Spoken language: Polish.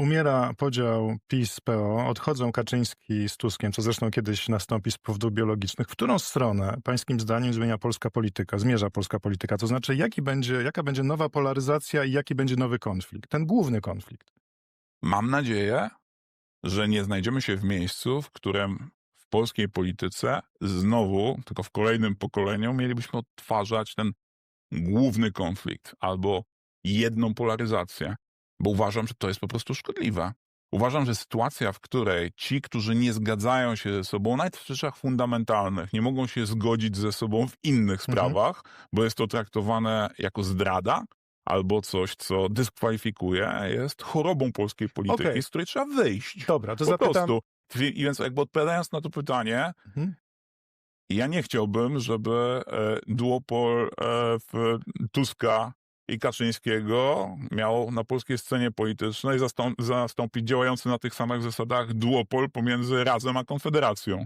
Umiera podział PiS-PO, odchodzą Kaczyński z Tuskiem, co zresztą kiedyś nastąpi z powodów biologicznych. W którą stronę, pańskim zdaniem, zmienia polska polityka, zmierza polska polityka? To znaczy, jaki będzie, jaka będzie nowa polaryzacja i jaki będzie nowy konflikt? Ten główny konflikt. Mam nadzieję, że nie znajdziemy się w miejscu, w którym w polskiej polityce znowu, tylko w kolejnym pokoleniu, mielibyśmy odtwarzać ten główny konflikt albo jedną polaryzację, bo uważam, że to jest po prostu szkodliwe. Uważam, że sytuacja, w której ci, którzy nie zgadzają się ze sobą, nawet w rzeczach fundamentalnych, nie mogą się zgodzić ze sobą w innych Mhm. sprawach, bo jest to traktowane jako zdrada albo coś, co dyskwalifikuje, jest chorobą polskiej polityki, Okej. z której trzeba wyjść. Dobra, to po zapytam... prostu. I więc jakby odpowiadając na to pytanie, Mhm. ja nie chciałbym, żeby e, duopol e, w Tuska i Kaczyńskiego miał na polskiej scenie politycznej zastą- zastąpić działający na tych samych zasadach duopol pomiędzy Razem a Konfederacją.